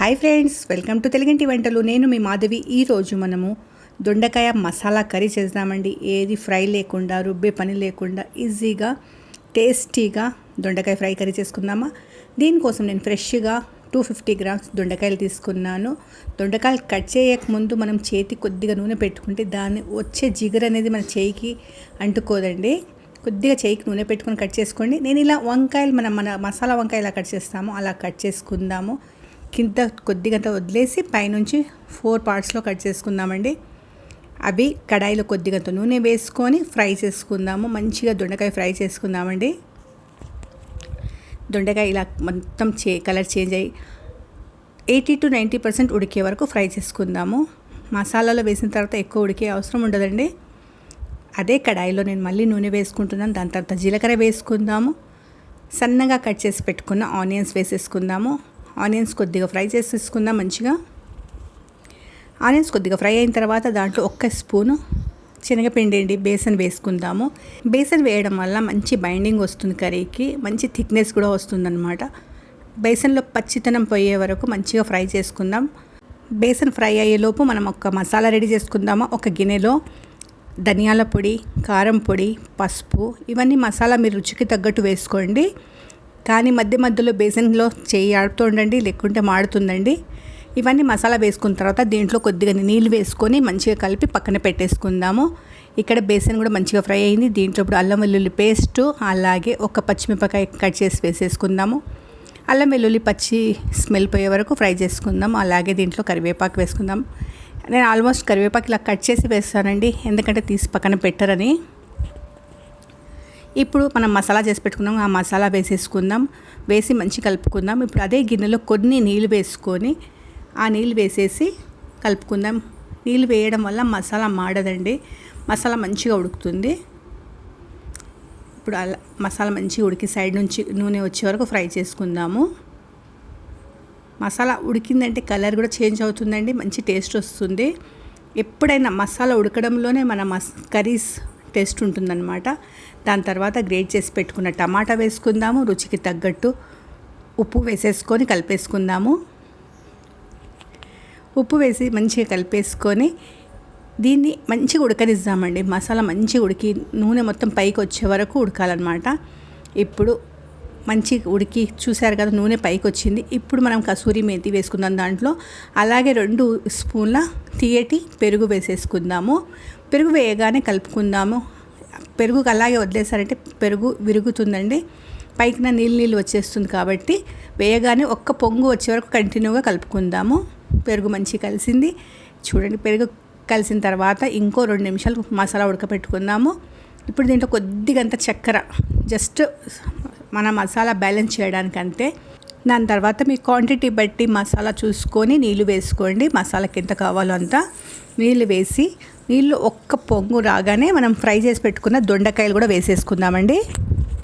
Hi friends welcome to తెలుగింటి వంటలు. నేను మీ మాధవి. ఈరోజు మనము దొండకాయ మసాలా కర్రీ చేద్దామండి. ఏది ఫ్రై లేకుండా రుబ్బే పని లేకుండా ఈజీగా టేస్టీగా దొండకాయ ఫ్రై కర్రీ చేసుకుందామా? దీనికోసం నేను ఫ్రెష్గా టూ ఫిఫ్టీ గ్రామ్స్ దొండకాయలు తీసుకున్నాను. దొండకాయలు కట్ చేయక ముందు మనం చేతి కొద్దిగా నూనె పెట్టుకుంటే దాన్ని వచ్చే జిగురు అనేది మన చేయికి అంటుకోదండి. కొద్దిగా చేయికి నూనె పెట్టుకొని కట్ చేసుకోండి. నేను ఇలా వంకాయలు మనం మన మసాలా వంకాయ ఇలా కట్ చేస్తాము. అలా కట్ చేసుకుందాము. కింద కొద్దిగా వదిలేసి పైనుంచి ఫోర్ పార్ట్స్లో కట్ చేసుకుందామండి. అవి కడాయిలో కొద్దిగంత నూనె వేసుకొని ఫ్రై చేసుకుందాము. మంచిగా దొండకాయ ఫ్రై చేసుకుందామండి. దొండకాయ ఇలా మొత్తం చే కలర్ చేంజ్ అయ్యి ఎయిటీ టు నైంటీ పర్సెంట్ ఉడికే వరకు ఫ్రై చేసుకుందాము. మసాలాలో వేసిన తర్వాత ఎక్కువ ఉడికే అవసరం ఉండదండి. అదే కడాయిలో నేను మళ్ళీ నూనె వేసుకుంటున్నాను. దాని తర్వాత జీలకర్ర వేసుకుందాము. సన్నగా కట్ చేసి పెట్టుకున్న ఆనియన్స్ వేసేసుకుందాము. ఆనియన్స్ కొద్దిగా ఫ్రై చేసేసుకుందాం మంచిగా. ఆనియన్స్ కొద్దిగా ఫ్రై అయిన తర్వాత దాంట్లో ఒక్క స్పూను శనగపిండి అండి బేసన్ వేసుకుందాము. బేసన్ వేయడం వల్ల మంచి బైండింగ్ వస్తుంది కర్రీకి మంచి థిక్నెస్ కూడా వస్తుందన్నమాట. బేసన్లో పచ్చితనం పోయే వరకు మంచిగా ఫ్రై చేసుకుందాం. బేసన్ ఫ్రై అయ్యేలోపు మనం ఒక మసాలా రెడీ చేసుకుందాము. ఒక గిన్నెలో ధనియాల పొడి కారం పొడి పసుపు ఇవన్నీ మసాలా మీరు రుచికి తగ్గట్టు వేసుకోండి. కానీ మధ్య మధ్యలో బేసన్లో చేయి ఆడుతూ ఉండండి లేకుంటే మాడుతుందండి. ఇవన్నీ మసాలా వేసుకున్న తర్వాత దీంట్లో కొద్దిగా నీళ్ళు వేసుకొని మంచిగా కలిపి పక్కన పెట్టేసుకుందాము. ఇక్కడ బేసన్ కూడా మంచిగా ఫ్రై అయింది. దీంట్లో ఇప్పుడు అల్లం వెల్లుల్లి పేస్ట్ అలాగే ఒక పచ్చిమిరపకాయ కట్ చేసి వేసేసుకుందాము. అల్లం వెల్లుల్లి పచ్చి స్మెల్ పోయే వరకు ఫ్రై చేసుకుందాం అలాగే దీంట్లో కరివేపాకు వేసుకుందాం నేను ఆల్మోస్ట్ కరివేపాకు ఇలా కట్ చేసి వేస్తానండి. ఎందుకంటే తీసి పక్కన పెట్టరని. ఇప్పుడు మనం మసాలా చేసి పెట్టుకున్నాం ఆ మసాలా వేసేసుకుందాం వేసి మంచి కలుపుకుందాం. ఇప్పుడు అదే గిన్నెలో కొన్ని నీళ్ళు వేసుకొని ఆ నీళ్ళు వేసేసి కలుపుకుందాం. నీళ్ళు వేయడం వల్ల మసాలా మాడదండి. మసాలా మంచిగా ఉడుకుతుంది. ఇప్పుడు అలా మసాలా మంచిగా ఉడికి సైడ్ నుంచి నూనె వచ్చే వరకు ఫ్రై చేసుకుందాము. మసాలా ఉడికిందంటే కలర్ కూడా చేంజ్ అవుతుందండి మంచి టేస్ట్ వస్తుంది. ఎప్పుడైనా మసాలా ఉడకడంలోనే మన మస్ కర్రీస్ టేస్ట్ ఉంటుందన్నమాట. దాని తర్వాత గ్రేట్ చేసి పెట్టుకున్న టమాటా వేసుకుందాము రుచికి తగ్గట్టు ఉప్పు వేసేసుకొని కలిపేసుకుందాము. ఉప్పు వేసి మంచిగా కలిపేసుకొని దీన్ని మంచిగా ఉడకనిద్దామండి. మసాలా మంచిగా ఉడికి నూనె మొత్తం పైకి వచ్చే వరకు ఉడకాలన్నమాట. ఇప్పుడు మంచి ఉడికి చూశారు కదా నూనె పైకి వచ్చింది. ఇప్పుడు మనం కసూరి మేతి వేసుకుందాం దాంట్లో. అలాగే రెండు స్పూన్ల తీయటి పెరుగు వేసేసుకుందాము. పెరుగు వేయగానే కలుపుకుందాము. పెరుగుకు అలాగే వదిలేసారంటే పెరుగు విరుగుతుందండి. పైకిన నీళ్ళు నీళ్ళు వచ్చేస్తుంది కాబట్టి వేయగానే ఒక్క పొంగు వచ్చే వరకు కంటిన్యూగా కలుపుకుందాము. పెరుగు మంచి కలిసింది. చూడండి పెరుగు కలిసిన తర్వాత ఇంకో రెండు నిమిషాలు మసాలా ఉడకపెట్టుకుందాము. ఇప్పుడు దీంట్లో కొద్దిగంత చక్కెర జస్ట్ మన మసాలా బ్యాలెన్స్ చేయడానికి అంతే దాని తర్వాత మీ క్వాంటిటీ బట్టి మసాలా చూసుకొని నీళ్ళు వేసుకోండి. మసాలాకి ఎంత కావాలో అంత. నీళ్ళు వేసి నీళ్ళు ఒక్క పొంగు రాగానే మనం ఫ్రై చేసి పెట్టుకున్న దొండకాయలు కూడా వేసేసుకుందామండి.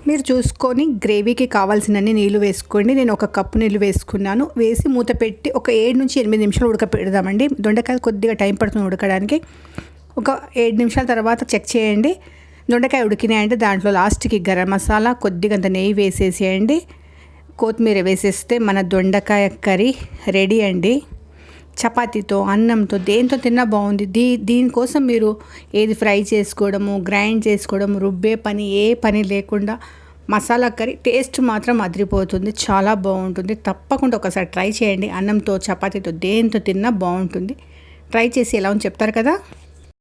మీరు చూసుకొని గ్రేవీకి కావాల్సినన్ని నీళ్ళు వేసుకోండి. నేను ఒక కప్పు నీళ్ళు వేసుకున్నాను. వేసి మూత పెట్టి ఒక ఏడు నుంచి ఎనిమిది నిమిషాలు ఉడకపెడదామండి. దొండకాయలు కొద్దిగా టైం పడుతుంది ఉడకడానికి. ఒక ఏడు నిమిషాల తర్వాత చెక్ చేయండి. దొండకాయ ఉడికినాయంటే దాంట్లో లాస్ట్కి గరం మసాలా కొద్దిగంత నెయ్యి వేసేసేయండి. కొత్తిమీర వేసేస్తే మన దొండకాయ కర్రీ రెడీ అండి. చపాతీతో అన్నంతో దేంతో తిన్నా బాగుంది. దీ దీనికోసం మీరు ఏది ఫ్రై చేసుకోవడము గ్రైండ్ చేసుకోవడం రుబ్బే పని ఏ పని లేకుండా మసాలా కర్రీ టేస్ట్ మాత్రం అదిరిపోతుంది. చాలా బాగుంటుంది. తప్పకుండా ఒకసారి ట్రై చేయండి. అన్నంతో చపాతీతో దేంతో తిన్నా బాగుంటుంది. ట్రై చేసి ఎలా ఉంది చెప్తారు కదా?